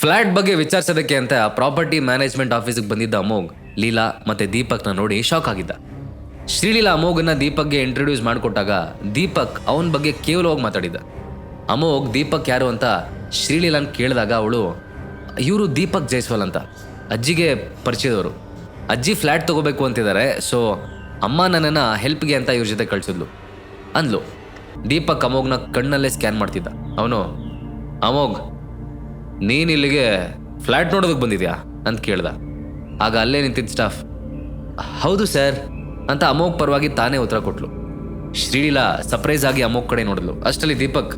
Flat ಬಗ್ಗೆ ವಿಚಾರಿಸೋದಕ್ಕೆ ಅಂತ property management ಆಫೀಸಿಗೆ ಬಂದಿದ್ದ ಅಮೋಘ್, ಲೀಲಾ ಮತ್ತೆ ದೀಪಕ್ನ ನೋಡಿ ಶಾಕ್ ಆಗಿದ್ದ. ಶ್ರೀಲೀಲಾ ಅಮೋಘನ್ನ ದೀಪಕ್ಗೆ ಇಂಟ್ರೊಡ್ಯೂಸ್ ಮಾಡಿಕೊಟ್ಟಾಗ ದೀಪಕ್ ಅವನ ಬಗ್ಗೆ ಕೇವಲವಾಗಿ ಮಾತಾಡಿದ್ದ. ಅಮೋಘ್, ದೀಪಕ್ ಯಾರು ಅಂತ ಶ್ರೀಲೀಲಾನ್ ಕೇಳಿದಾಗ ಅವಳು, ಇವರು ದೀಪಕ್ ಜೈಸ್ವಾಲ್ ಅಂತ, ಅಜ್ಜಿಗೆ ಪರಿಚಯದವರು. ಅಜ್ಜಿ ಫ್ಲ್ಯಾಟ್ ತಗೋಬೇಕು ಅಂತಿದ್ದಾರೆ ಸೊ ಅಮ್ಮ ನನ್ನನ್ನು ಹೆಲ್ಪ್ಗೆ ಅಂತ ಇವ್ರ ಜೊತೆ ಕಳಿಸಿದ್ಲು, ಅಂದ್ಲು. ದೀಪಕ್ ಅಮೋಘ್ನ ಕಣ್ಣಲ್ಲೇ ಸ್ಕ್ಯಾನ್ ಮಾಡ್ತಿದ್ದ. ಅವನು, ಅಮೋಘ್ ನೀನ್ ಇಲ್ಲಿಗೆ ಫ್ಲ್ಯಾಟ್ ನೋಡೋದಕ್ಕೆ ಬಂದಿದ್ಯಾ ಅಂತ ಕೇಳ್ದ. ಆಗ ಅಲ್ಲೇ ನಿಂತಿದ್ದ ಸ್ಟಾಫ್ ಹೌದು ಸರ್, ಅಂತ ಅಮೋಕ್ ಪರವಾಗಿ ತಾನೇ ಉತ್ತರ ಕೊಟ್ಲು. ಶ್ರೀಲೀಲಾ ಸರ್ಪ್ರೈಸ್ ಆಗಿ ಅಮೋಕ್ ಕಡೆ ನೋಡಿದ್ಲು. ಅಷ್ಟರಲ್ಲಿ ದೀಪಕ್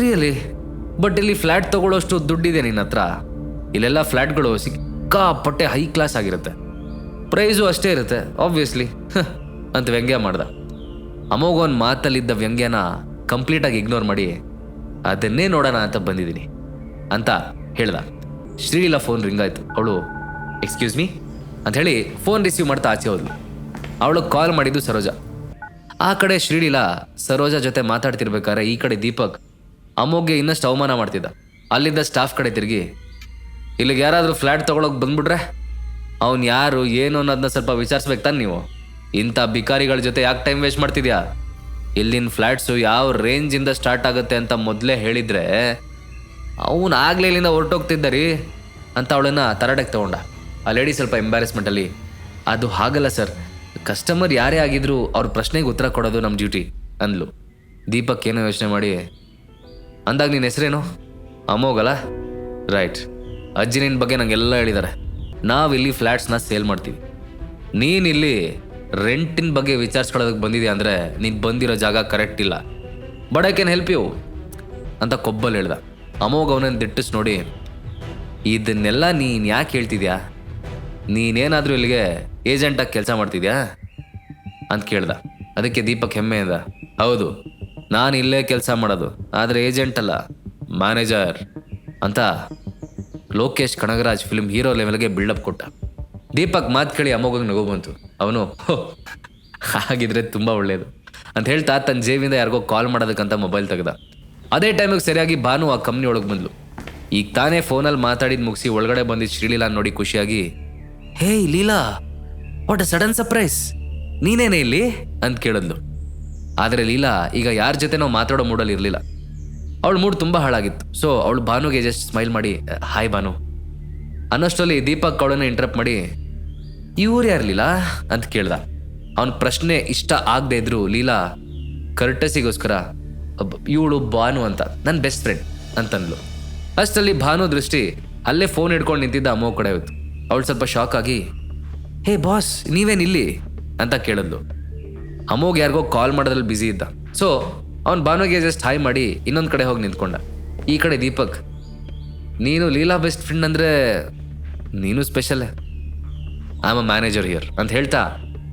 ರಿಯಲಿ ಬಟ್ ಇಲ್ಲಿ ಫ್ಲ್ಯಾಟ್ ತಗೊಳ್ಳೋಷ್ಟು ದುಡ್ಡಿದೆ ನಿನ್ನ ಹತ್ರ. ಇಲ್ಲೆಲ್ಲ ಫ್ಲ್ಯಾಟ್ಗಳು ಸಿಕ್ಕಾಪಟ್ಟೆ ಹೈ ಕ್ಲಾಸ್ ಆಗಿರುತ್ತೆ. ಪ್ರೈಸು ಅಷ್ಟೇ ಇರುತ್ತೆ ಆಬ್ವಿಯಸ್ಲಿ ಅಂತ ವ್ಯಂಗ್ಯ ಮಾಡ್ದ. ಅಮೋಘ್ ಒಂದು ಮಾತಲ್ಲಿದ್ದ ವ್ಯಂಗ್ಯನ ಕಂಪ್ಲೀಟಾಗಿ ಇಗ್ನೋರ್ ಮಾಡಿ, ಅದನ್ನೇ ನೋಡೋಣ ಅಂತ ಬಂದಿದ್ದೀನಿ. ಅಂತ ಹೇಳ್ದ. ಶ್ರೀಲೀಲಾ ಫೋನ್ ರಿಂಗ್ ಆಯ್ತು. ಅವಳು ಎಕ್ಸ್ಕ್ಯೂಸ್ ಮೀ ಅಂತ ಹೇಳಿ ಫೋನ್ ರಿಸೀವ್ ಮಾಡ್ತಾ ಆಚೆ ಹೋದ್ಲು. ಅವಳು ಕಾಲ್ ಮಾಡಿದ್ದು ಸರೋಜಾ. ಆ ಕಡೆ ಶ್ರೀಲೀಲಾ ಸರೋಜಾ ಜೊತೆ ಮಾತಾಡ್ತಿರ್ಬೇಕಾದ್ರೆ ಈ ಕಡೆ ದೀಪಕ್ ಅಮೋಘ್ಗೆ ಇನ್ನಷ್ಟು ಅವಮಾನ ಮಾಡ್ತಿದ್ದ. ಅಲ್ಲಿದ್ದ ಸ್ಟಾಫ್ ಕಡೆ ತಿರುಗಿ, ಇಲ್ಲಿಗೆ ಯಾರಾದರೂ ಫ್ಲ್ಯಾಟ್ ತೊಗೊಳಕ್ ಬಂದ್ಬಿಟ್ರೆ ಅವ್ನು ಯಾರು, ಏನು ಅನ್ನೋದನ್ನ ಸ್ವಲ್ಪ ವಿಚಾರಿಸ್ಬೇಕು ತಾನೆ ನೀವು. ಇಂಥ ಬಿಕಾರಿಗಳ ಜೊತೆ ಯಾಕೆ ಟೈಮ್ ವೇಸ್ಟ್ ಮಾಡ್ತಿದ್ಯಾ? ಇಲ್ಲಿನ ಫ್ಲ್ಯಾಟ್ಸು ಯಾವ ರೇಂಜಿಂದ ಸ್ಟಾರ್ಟ್ ಆಗುತ್ತೆ ಅಂತ ಮೊದಲೇ ಹೇಳಿದ್ರೆ ಅವನು ಆಗಲೇ ಇಲ್ಲಿಂದ ಹೊರಟೋಗ್ತಿದ್ದ ರೀ ಅಂತ ಅವಳನ್ನ ತರಾಟೆಗೆ ತಗೊಂಡ. ಆ ಲೇಡಿ ಸ್ವಲ್ಪ ಎಂಬ್ಯಾರಸ್ಮೆಂಟಲ್ಲಿ ಅದು ಹಾಗಲ್ಲ ಸರ್ ಕಸ್ಟಮರ್ ಯಾರೇ ಆಗಿದ್ರು ಅವ್ರ ಪ್ರಶ್ನೆಗೆ ಉತ್ತರ ಕೊಡೋದು ನಮ್ಮ ಡ್ಯೂಟಿ ಅಂದ್ಲು. ದೀಪಕ್ ಏನೋ ಯೋಚನೆ ಮಾಡಿ, ಅಂದಾಗ ನಿನ್ನ ಹೆಸರೇನು? ಅಮೋಗಲ್ಲ ರೈಟ್ ಅಜ್ಜಿ ನಿನ್ನ ಬಗ್ಗೆ ನಂಗೆಲ್ಲ ಹೇಳಿದ್ದಾರೆ ನಾವಿಲ್ಲಿ ಫ್ಲ್ಯಾಟ್ಸ್ನ ಸೇಲ್ ಮಾಡ್ತೀವಿ. ನೀನಿಲ್ಲಿ ರೆಂಟಿನ ಬಗ್ಗೆ ವಿಚಾರಿಸ್ಕೊಳ್ಳೋದಕ್ಕೆ ಬಂದಿದೆ ಅಂದರೆ, ನೀನು ಬಂದಿರೋ ಜಾಗ ಕರೆಕ್ಟ್ ಇಲ್ಲ. ಬಟ್ ಐ ಹೆಲ್ಪ್ ಯು ಅಂತ ಕೊಬ್ಬಲ್ಲಿ ಹೇಳ್ದ. ಅಮೋಘ ಅವನನ್ನು ದಿಟ್ಟಿಸ್ ನೋಡಿ ಇದನ್ನೆಲ್ಲ ನೀನು ಯಾಕೆ ಹೇಳ್ತಿದ್ಯಾ? ನೀನೇನಾದರೂ ಇಲ್ಲಿಗೆ ಏಜೆಂಟಾಗಿ ಕೆಲಸ ಮಾಡ್ತಿದ್ಯಾ? ಅಂತ ಕೇಳ್ದ. ಅದಕ್ಕೆ ದೀಪಕ್ ಹೆಮ್ಮೆ ಹೆಮ್ಮೆಯಿಂದ ಹೌದು ನಾನು ಇಲ್ಲೇ ಕೆಲಸ ಮಾಡೋದು ಆದರೆ ಏಜೆಂಟ್ ಅಲ್ಲ ಮ್ಯಾನೇಜರ್ ಅಂತ ಲೋಕೇಶ್ ಕನಗರಾಜ್ ಫಿಲ್ಮ್ ಹೀರೋ ಲೆವೆಲ್ಗೆ ಬಿಲ್ಡಪ್ ಕೊಟ್ಟ. ದೀಪಕ್ ಮಾತು ಕೇಳಿ ಅಮೋಘಂಗೆ ನಗು ಬಂತು. ಅವನು "ಹೋ, ಹಾಗಿದ್ರೆ ತುಂಬ ಒಳ್ಳೆಯದು ಅಂತ ಹೇಳ್ತಾ ತನ್ನ ಜೇಬಿಂದ ಯಾರಿಗೋ ಕಾಲ್ ಮಾಡೋದಕ್ಕಂತ ಮೊಬೈಲ್ ತೆಗ್ದ. ಅದೇ ಟೈಮಿಗೆ ಸರಿಯಾಗಿ ಭಾನು ಆ ಕಂಪ್ನಿ ಒಳಗೆ ಬಂದ್ಲು. ಈಗ ತಾನೇ ಫೋನಲ್ಲಿ ಮಾತಾಡಿದ ಮುಗಿಸಿ ಒಳಗಡೆ ಬಂದಿದ್ದ ಶ್ರೀಲೀಲಾ ನೋಡಿ ಖುಷಿಯಾಗಿ, hey Leela what a sudden surprise ನೀನೇನೇ ಇಲ್ಲಿ? ಅಂತ ಕೇಳಿದ್ಲು. ಆದರೆ ಲೀಲಾ, ಈಗ ಯಾರ ಜೊತೆನೋ ಮಾತಾಡೋ ಮೂಡಲ್ಲಿ ಇರಲಿಲ್ಲ. ಅವಳ ಮೂಡ್ ತುಂಬ ಹಾಳಾಗಿತ್ತು. ಸೊ ಅವಳು ಭಾನುಗೆ ಜಸ್ಟ್ ಸ್ಮೈಲ್ ಮಾಡಿ ಹಾಯ್ ಭಾನು. ಅನ್ನೋಷ್ಟರಲ್ಲಿ ದೀಪಕ್ ಅವಳನ್ನ ಇಂಟ್ರಪ್ಟ್ ಮಾಡಿ, ಇವ್ರು ಯಾರ್ಲಿಲ್ಲ ಅಂತ ಕೇಳ್ದ. ಅವನ ಪ್ರಶ್ನೆ ಇಷ್ಟ ಆಗದೆ ಇದ್ರು, ಲೀಲಾ ಕರ್ಟಸಿಗೋಸ್ಕರ ಇವಳು ಭಾನು ಅಂತ ನನ್ನ ಬೆಸ್ಟ್ ಫ್ರೆಂಡ್ ಅಂತಂದ್ಲು. ಅಷ್ಟರಲ್ಲಿ ಭಾನು ದೃಷ್ಟಿ ಅಲ್ಲೇ ಫೋನ್ ಹಿಡ್ಕೊಂಡು ನಿಂತಿದ್ದ ಅಮ್ಮ ಕಡೆ ಹೋಯ್ತು. ಅವಳು ಸ್ವಲ್ಪ ಶಾಕ್ ಆಗಿ, ಹೇ ಬಾಸ್ ನೀವೇನು ಇಲ್ಲಿ? ಅಂತ ಕೇಳಿದ್ಲು. ಅಮೋಗ್ ಯಾರಿಗೋ ಕಾಲ್ ಮಾಡೋದ್ರಲ್ಲಿ ಬ್ಯುಸಿ ಇದ್ದ. ಸೊ ಅವ್ನು ಭಾನುಗೆ ಜಸ್ಟ್ ಹಾಯ್ ಮಾಡಿ ಇನ್ನೊಂದು ಕಡೆ ಹೋಗಿ ನಿಂತ್ಕೊಂಡ. ಈ ಕಡೆ ದೀಪಕ್, ನೀನು ಲೀಲಾ ಬೆಸ್ಟ್ ಫ್ರೆಂಡ್ ಅಂದರೆ ನೀನು special am a manager here ಅಂತ ಹೇಳ್ತಾ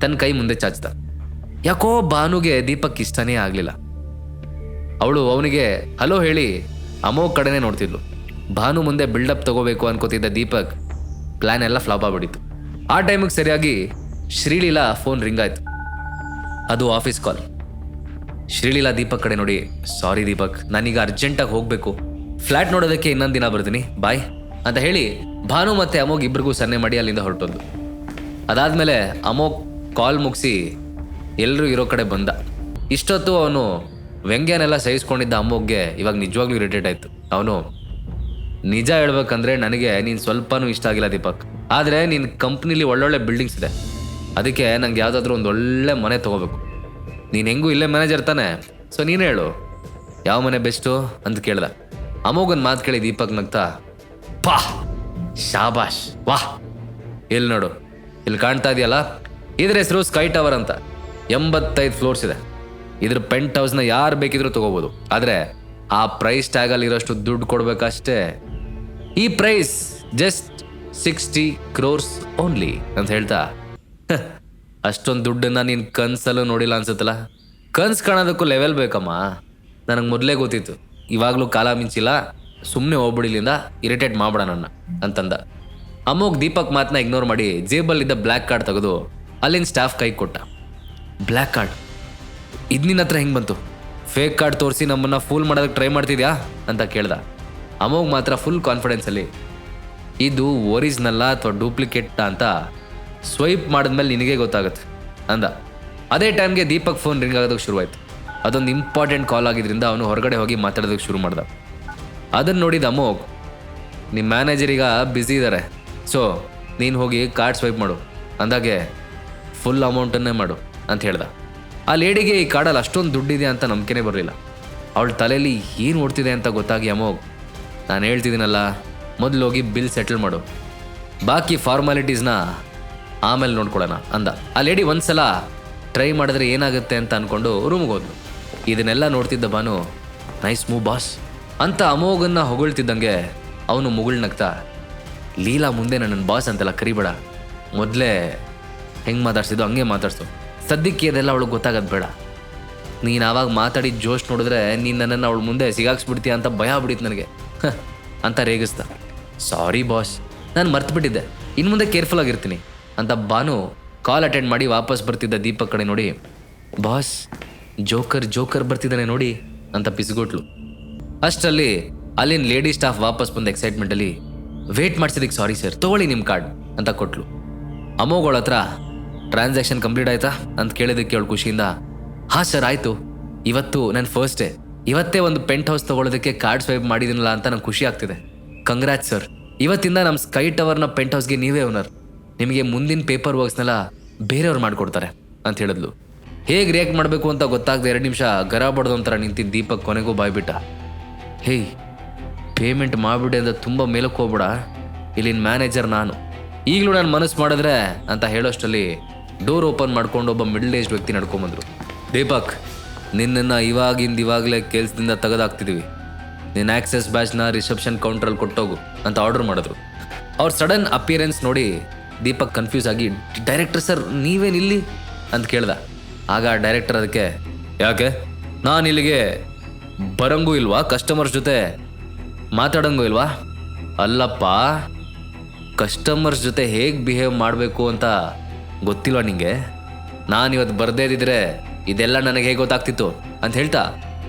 ತನ್ನ ಕೈ ಮುಂದೆ ಚಾಚ್ದ ಯಾಕೋ ಭಾನುಗೆ ದೀಪಕ್ ಇಷ್ಟನೇ ಆಗಲಿಲ್ಲ. ಅವಳು ಅವನಿಗೆ, ಹಲೋ ಹೇಳಿ ಅಮೋಘ್ ಕಡೆನೇ ನೋಡ್ತಿದ್ಲು. ಭಾನು ಮುಂದೆ ಬಿಲ್ಡಪ್ ತಗೋಬೇಕು ಅನ್ಕೋತಿದ್ದ ದೀಪಕ್ ಪ್ಲಾನ್ ಎಲ್ಲ ಫ್ಲಾಪ್ ಆಗ್ಬಿಟ್ಟಿತ್ತು. ಆ ಟೈಮಿಗೆ ಸರಿಯಾಗಿ ಶ್ರೀಲೀಲಾ ಫೋನ್ ರಿಂಗ್ ಆಯಿತು. ಅದು ಆಫೀಸ್ ಕಾಲ್ ಶ್ರೀಲೀಲಾ ದೀಪಕ್ ಕಡೆ ನೋಡಿ ಸಾರಿ ದೀಪಕ್, ನಾನೀಗ ಅರ್ಜೆಂಟಾಗಿ ಹೋಗಬೇಕು. ಫ್ಲ್ಯಾಟ್ ನೋಡೋದಕ್ಕೆ ಇನ್ನೊಂದು ದಿನ ಬರ್ತೀನಿ. ಬಾಯ್ ಅಂತ ಹೇಳಿ, ಭಾನು ಮತ್ತೆ ಅಮೋಗ್ ಇಬ್ರಿಗೂ ಸನ್ನೆ ಮಾಡಿ ಅಲ್ಲಿಂದ ಹೊರಟೋದು ಅದಾದ್ಮೇಲೆ ಅಮೋಗ್ ಕಾಲ್ ಮುಗಿಸಿ ಎಲ್ಲರೂ ಇರೋ ಕಡೆ ಬಂದ. ಇಷ್ಟೊತ್ತು ಅವನು ವ್ಯಂಗ್ಯನೆಲ್ಲ ಸಹಿಸ್ಕೊಂಡಿದ್ದ ಅಮ್ಮೋಗ್ಗೆ ಇವಾಗ ನಿಜವಾಗ್ಲೂ ಇರಿಟೇಟ್ ಆಯ್ತು. ಅವನು, ನಿಜ ಹೇಳ್ಬೇಕಂದ್ರೆ ನನಗೆ ನೀನು ಸ್ವಲ್ಪನೂ ಇಷ್ಟ ಆಗಿಲ್ಲ ದೀಪಕ್. ಆದರೆ ನಿನ್ನ ಕಂಪ್ನಿಲಿ ಒಳ್ಳೊಳ್ಳೆ ಬಿಲ್ಡಿಂಗ್ಸ್ ಇದೆ. ಅದಕ್ಕೆ ನಂಗೆ ಯಾವುದಾದ್ರೂ ಒಂದು ಒಳ್ಳೆ ಮನೆ ತಗೋಬೇಕು. ನೀನು ಹೆಂಗೂ ಇಲ್ಲೇ ಮ್ಯಾನೇಜರ್ ತಾನೆ. ಸೊ ನೀನು ಹೇಳು, ಯಾವ ಮನೆ ಬೆಸ್ಟು ಅಂತ ಕೇಳ್ದ. ಅಮೋಗನ್ ಮಾತು ಕೇಳಿ ದೀಪಕ್ ನಗ್ತಾ, ಪಾ, ಶಾಬಾಷ್ ವಾಹ್ ಇಲ್ಲಿ ನೋಡು ಇಲ್ಲಿ ಕಾಣ್ತಾ ಇದೆಯಲ್ಲ? ಇದ್ರ ಹೆಸರು ಸ್ಕೈ ಟವರ್ ಅಂತ. ಎಂಬತ್ತೈದು ಫ್ಲೋರ್ಸ್ ಇದೆ. ಇದ್ರ ಪೆಂಟ್ ಹೌಸ್ನ ಯಾರು ಬೇಕಿದ್ರು ತಗೋಬೋದು. ಆದರೆ ಆ ಪ್ರೈಸ್ ಟ್ಯಾಗಲ್ಲಿ ಇರೋಷ್ಟು ದುಡ್ಡು ಕೊಡಬೇಕಷ್ಟೇ. ಈ price just sixty crores only ಅಂತ ಹೇಳ್ತಾ ಅಷ್ಟೊಂದು ದುಡ್ಡನ್ನ ನೀನು ಕನ್ಸಲ್ಲೂ ನೋಡಿಲ್ಲ ಅನ್ಸುತ್ತಲ್ಲ? ಕನ್ಸ್ ಕಾಣೋದಕ್ಕೂ ಲೆವೆಲ್ ಬೇಕಮ್ಮ. ನನಗೆ ಮೊದಲೇ ಗೊತ್ತಿತ್ತು. ಇವಾಗಲೂ ಕಾಲ ಮಿಂಚಿಲ್ಲ. ಸುಮ್ಮನೆ ಹೋಗ್ಬಿಡಿಲಿಂದ ಇರಿಟೇಟ್ ಮಾಡ್ಬೇಡ ನನ್ನ, ಅಂತಂದ. ಅಮೋಗ್ ದೀಪಕ್ ಮಾತನ್ನ ಇಗ್ನೋರ್ ಮಾಡಿ ಜೇಬಲ್ಲಿದ್ದ ಬ್ಲ್ಯಾಕ್ ಕಾರ್ಡ್ ತೆಗೆದು ಅಲ್ಲಿನ ಸ್ಟಾಫ್ ಕೈ ಕೊಟ್ಟ. ಬ್ಲ್ಯಾಕ್ ಕಾರ್ಡ್ ಇದು ನಿನ್ನ ಹತ್ರ ಹೆಂಗೆ ಬಂತು? ಫೇಕ್ ಕಾರ್ಡ್ ತೋರಿಸಿ ನಮ್ಮನ್ನ ಫೂಲ್ ಮಾಡೋದಕ್ಕೆ ಟ್ರೈ ಮಾಡ್ತಿದ್ಯಾ? ಅಂತ ಕೇಳ್ದ. ಅಮೋಗ್ ಮಾತ್ರ ಫುಲ್ ಕಾನ್ಫಿಡೆನ್ಸಲ್ಲಿ ಇದು ಒರಿಜಿನಲ್ಲ ಅಥವಾ ಡೂಪ್ಲಿಕೇಟ್ ಅಂತ ಸ್ವೈಪ್ ಮಾಡಿದ್ಮೇಲೆ ನಿನಗೆ ಗೊತ್ತಾಗುತ್ತೆ, ಅಂದ. ಅದೇ ಟೈಮ್ಗೆ ದೀಪಕ್ ಫೋನ್ ರಿಂಗ್ ಆಗೋದಕ್ಕೆ ಶುರುವಾಯಿತು. ಅದೊಂದು ಇಂಪಾರ್ಟೆಂಟ್ ಕಾಲ್ ಆಗಿದ್ರಿಂದ ಅವನು ಹೊರಗಡೆ ಹೋಗಿ ಮಾತಾಡೋದಕ್ಕೆ ಶುರು ಮಾಡ್ದ. ಅದನ್ನು ನೋಡಿದ ಅಮೋಗ್ ನಿಮ್ಮ ಮ್ಯಾನೇಜರ್ ಈಗ ಬ್ಯುಸಿ ಇದ್ದಾರೆ ಸೊ ನೀನು ಹೋಗಿ ಕಾರ್ಡ್ ಸ್ವೈಪ್ ಮಾಡು, ಅಂದಾಗೆ ಫುಲ್ ಅಮೌಂಟನ್ನೇ ಮಾಡು, ಅಂತ ಹೇಳ್ದ. ಆ ಲೇಡಿಗೆ ಈ ಕಾಡಲ್ಲಿ ಅಷ್ಟೊಂದು ದುಡ್ಡಿದೆ ಅಂತ ನಂಬಿಕೆನೇ ಬರಲಿಲ್ಲ. ಅವಳ ತಲೆಯಲ್ಲಿ ಏನು ಓಡ್ತಿದೆ ಅಂತ ಗೊತ್ತಾಗಿ ಅಮೋಗ್ ನಾನು ಹೇಳ್ತಿದ್ದೀನಲ್ಲ, ಮೊದಲು ಹೋಗಿ ಬಿಲ್ ಸೆಟಲ್ ಮಾಡು. ಬಾಕಿ ಫಾರ್ಮಾಲಿಟೀಸ್ನ ಆಮೇಲೆ ನೋಡ್ಕೊಳ್ಳೋಣ ಅಂದ. ಆ ಲೇಡಿ ಒಂದ್ಸಲ ಟ್ರೈ ಮಾಡಿದ್ರೆ ಏನಾಗುತ್ತೆ ಅಂತ ಅಂದ್ಕೊಂಡು ರೂಮ್ಗೆ ಹೋದ್ಲು. ಇದನ್ನೆಲ್ಲ ನೋಡ್ತಿದ್ದ ಬಾನು ನೈಸ್ ಮೂ ಬಾಸ್ ಅಂತ ಅಮೋಘನ್ನ ಹೊಗಳ್ತಿದ್ದಂಗೆ ಅವನು ಮುಗುಳ್ನಗ್ತಾ ಲೀಲಾ ಮುಂದೆ ನನ್ನ ಬಾಸ್ ಅಂತೆಲ್ಲ ಕರಿಬೇಡ. ಮೊದಲೇ ಹೆಂಗೆ ಮಾತಾಡ್ಸಿದ್ದು ಹಂಗೆ ಮಾತಾಡ್ಸು. ಸದ್ಯಕ್ಕೆ ಅದೆಲ್ಲ ಅವಳಿಗೆ ಗೊತ್ತಾಗೋದು ಬೇಡ. ನೀನು ಆವಾಗ ಮಾತಾಡಿದ ಜೋಶ್ ನೋಡಿದ್ರೆ ನೀನು ನನ್ನನ್ನು ಅವಳ ಮುಂದೆ ಸಿಗಾಕ್ಸ್ಬಿಡ್ತೀಯ ಅಂತ ಭಯ ಆಗ್ಬಿಟ್ಟಿತ್ತು ನನಗೆ. ಅಂತ ರೇಗಿಸ್ದ. ಸಾರಿ ಬಾಸ್ ನಾನು ಮರ್ತುಬಿಟ್ಟಿದ್ದೆ. ಇನ್ನು ಮುಂದೆ ಕೇರ್ಫುಲ್ ಆಗಿರ್ತೀನಿ. ಅಂತ ಬಾನು ಕಾಲ್ ಅಟೆಂಡ್ ಮಾಡಿ ವಾಪಸ್ ಬರ್ತಿದ್ದ ದೀಪಕ್ ಕಡೆ ನೋಡಿ ಬಾಸ್ ಜೋಕರ್ ಜೋಕರ್ ಬರ್ತಿದ್ದಾನೆ ನೋಡಿ, ಅಂತ ಪಿಸ್ಗೊಟ್ಲು. ಅಷ್ಟರಲ್ಲಿ ಅಲ್ಲಿನ ಲೇಡಿ ಸ್ಟಾಫ್ ವಾಪಸ್ ಬಂದ ಎಕ್ಸೈಟ್ಮೆಂಟಲ್ಲಿ ವೇಟ್ ಮಾಡಿಸಿದಕ್ಕೆ ಸಾರಿ ಸರ್ ತಗೊಳ್ಳಿ ನಿಮ್ಮ ಕಾರ್ಡ್ ಅಂತ ಕೊಟ್ಲು. ಅಮೋಗಳ ಹತ್ರ ಟ್ರಾನ್ಸಾಕ್ಷನ್ ಕಂಪ್ಲೀಟ್ ಆಯ್ತಾ ಅಂತ ಕೇಳಿದಕ್ಕೆ ಅವಳು ಖುಷಿಯಿಂದ, ಹಾಂ ಸರ್ ಆಯಿತು. ಇವತ್ತು ನನ್ನ ಫಸ್ಟ್ ಡೇ ಇವತ್ತೇ ಒಂದು ಪೆಂಟ್ ಹೌಸ್ ತೊಗೊಳೋದಕ್ಕೆ ಕಾರ್ಡ್ ಸ್ವೈಪ್ ಮಾಡಿದಿನಲ್ಲ ಅಂತ ನಂಗೆ ಖುಷಿ ಆಗ್ತಿದೆ. ಕಂಗ್ರಾಚ್ ಸರ್ ಇವತ್ತಿಂದ ನಮ್ಮ ಸ್ಕೈ ಟವರ್ನ ಪೆಂಟ್ ಹೌಸ್ಗೆ ನೀವೇ ಓನರ್ ನಿಮಗೆ ಮುಂದಿನ ಪೇಪರ್ ವರ್ಕ್ಸ್ನೆಲ್ಲ ಬೇರೆಯವ್ರು ಮಾಡಿಕೊಡ್ತಾರೆ, ಅಂತ ಹೇಳಿದ್ಲು. ಹೇಗೆ ರಿಯಾಕ್ಟ್ ಮಾಡಬೇಕು ಅಂತ ಗೊತ್ತಾಗದೆ ಎರಡು ನಿಮಿಷ ಗರ ಬಡ್ದು ಒಂಥರ ನಿಂತಿದ್ದ ದೀಪಕ್ ಕೊನೆಗೂ ಬಾಯ್ಬಿಟ್ಟ. ಹೇಯ್ ಪೇಮೆಂಟ್ ಮಾಡಿಬಿಡಿ ಅಂತ ತುಂಬ ಮೇಲಕ್ಕೆ ಹೋಗ್ಬೇಡ ಇಲ್ಲಿನ ಮ್ಯಾನೇಜರ್ ನಾನು. ಈಗಲೂ ನಾನು ಮನಸ್ಸು ಮಾಡಿದ್ರೆ, ಅಂತ ಹೇಳೋಷ್ಟರಲ್ಲಿ ಡೋರ್ ಓಪನ್ ಮಾಡ್ಕೊಂಡು ಒಬ್ಬ ಮಿಡ್ಲ್ ಏಜ್ ವ್ಯಕ್ತಿ ನಡ್ಕೊಂಬಂದರು. ದೀಪಕ್, ನಿನ್ನನ್ನು ಇವಾಗಿಂದ ಇವಾಗಲೇ ಕೆಲ್ಸದಿಂದ ತೆಗೆದಾಕ್ತಿದ್ದೀವಿ ನಿನ್ನ ಆಕ್ಸೆಸ್ ಬ್ಯಾಚ್ನ ರಿಸೆಪ್ಷನ್ ಕೌಂಟ್ರಲ್ಲಿ ಕೊಟ್ಟೋಗು ಅಂತ ಆರ್ಡರ್ ಮಾಡಿದ್ರು. ಅವ್ರ ಸಡನ್ ಅಪಿಯರೆನ್ಸ್ ನೋಡಿ ದೀಪಕ್ ಕನ್ಫ್ಯೂಸ್ ಆಗಿ ಡೈರೆಕ್ಟರ್ ಸರ್ ನೀವೇನಿಲ್ಲಿ ಅಂತ ಕೇಳ್ದ. ಆಗ ಡೈರೆಕ್ಟರ್ ಅದಕ್ಕೆ, ಯಾಕೆ? ನಾನು ಇಲ್ಲಿಗೆ ಬರಂಗೂ ಇಲ್ವಾ? ಕಸ್ಟಮರ್ಸ್ ಜೊತೆ ಮಾತಾಡಂಗೂ ಇಲ್ವಾ? ಅಲ್ಲಪ್ಪ ಕಸ್ಟಮರ್ಸ್ ಜೊತೆ ಹೇಗೆ ಬಿಹೇವ್ ಮಾಡಬೇಕು ಅಂತ ಗೊತ್ತಿಲ್ವಾ ನಿಂಗೆ? ನಾನು ಇವತ್ತು ಬರ್ದೇ ಇದ್ದಿದ್ರೆ ಇದೆಲ್ಲ ನನಗೆ ಹೇಗೆ ಗೊತ್ತಾಗ್ತಿತ್ತು? ಅಂತ ಹೇಳ್ತಾ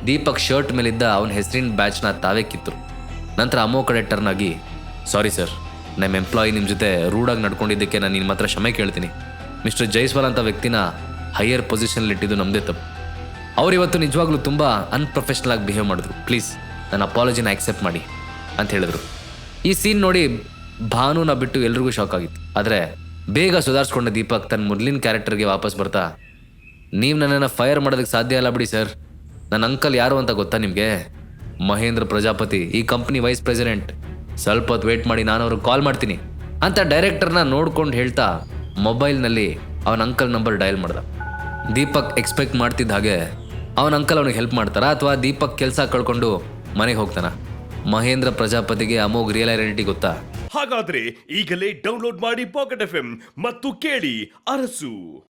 ದೀಪಕ್ ಶರ್ಟ್ ಮೇಲಿದ್ದ ಅವನ ಹೆಸರಿನ ಬ್ಯಾಚ್ನ ತಾವೇ ಕಿತ್ತು. ನಂತರ ಅಮ್ಮೋ ಕಡೆ ಟರ್ನ್ ಆಗಿ ಸಾರಿ ಸರ್ ನಮ್ಮ ಎಂಪ್ಲಾಯಿ ನಿಮ್ಮ ಜೊತೆ ರೂಡಾಗಿ ನಡ್ಕೊಂಡಿದ್ದಕ್ಕೆ ನಾನು ನಿಮ್ಮ ಹತ್ರ ಕ್ಷಮೆ ಕೇಳ್ತೀನಿ. ಮಿಸ್ಟರ್ ಜೈಸ್ವಾಲ್ ಅಂತ ವ್ಯಕ್ತಿನ ಹೈಯರ್ ಪೊಸಿಷನಲ್ಲಿ ಇಟ್ಟಿದ್ದು ನಮ್ಮದೇ ತಪ್ಪು. ಅವ್ರು ಇವತ್ತು ನಿಜವಾಗ್ಲೂ ತುಂಬ ಅನ್ಪ್ರೊಫೆಷ್ನಲ್ ಆಗಿ ಬಿಹೇವ್ ಮಾಡಿದ್ರು. ಪ್ಲೀಸ್ ನನ್ನ ಅಪಾಲಜಿನ ಆಕ್ಸೆಪ್ಟ್ ಮಾಡಿ, ಅಂತ ಹೇಳಿದ್ರು. ಈ ಸೀನ್ ನೋಡಿ ಭಾನುನ ಬಿಟ್ಟು ಎಲ್ರಿಗೂ ಶಾಕ್ ಆಗಿತ್ತು. ಆದರೆ ಬೇಗ ಸುಧಾರಿಸ್ಕೊಂಡ ದೀಪಕ್ ತನ್ನ ಮೊದಲಿನ ಕ್ಯಾರೆಕ್ಟರ್ಗೆ ವಾಪಸ್ ಬರ್ತಾ, ನೀವು ನನ್ನನ್ನು ಫೈರ್ ಮಾಡೋದಕ್ಕೆ ಸಾಧ್ಯ ಇಲ್ಲ ಬಿಡಿ ಸರ್. ನನ್ನ ಅಂಕಲ್ ಯಾರು ಅಂತ ಗೊತ್ತಾ ನಿಮಗೆ? ಮಹೇಂದ್ರ ಪ್ರಜಾಪತಿ, ಈ ಕಂಪ್ನಿ ವೈಸ್ ಪ್ರೆಸಿಡೆಂಟ್. ಸ್ವಲ್ಪ ಹೊತ್ತು ವೇಟ್ ಮಾಡಿ ನಾನು ಅವ್ರಿಗೆ ಕಾಲ್ ಮಾಡ್ತೀನಿ. ಅಂತ ಡೈರೆಕ್ಟರ್ನ ನೋಡ್ಕೊಂಡು ಹೇಳ್ತಾ, ಮೊಬೈಲ್ನಲ್ಲಿ ಅವನ ಅಂಕಲ್ ನಂಬರ್ ಡಯಲ್ ಮಾಡ್ದ. ದೀಪಕ್ ಎಕ್ಸ್ಪೆಕ್ಟ್ ಮಾಡ್ತಿದ್ದ ಹಾಗೆ, ಅವನ ಅಂಕಲ್ ಅವನಿಗೆ ಹೆಲ್ಪ್ ಮಾಡ್ತಾರಾ ಅಥವಾ ದೀಪಕ್ ಕೆಲಸ ಕಳ್ಕೊಂಡು ಮನೆಗೆ ಹೋಗ್ತಾನ? ಮಹೇಂದ್ರ ಪ್ರಜಾಪತಿಗೆ ಅಮೋಘ್ ರಿಯಲ್ ಐಡೆಂಟಿಟಿ ಗೊತ್ತಾ ಹಾಗಾದ್ರೆ ಈಗಲೇ ಡೌನ್ಲೋಡ್ ಮಾಡಿ ಪಾಕೆಟ್ ಎಫ್ ಮತ್ತು ಕೇಳಿ ಅರಸು.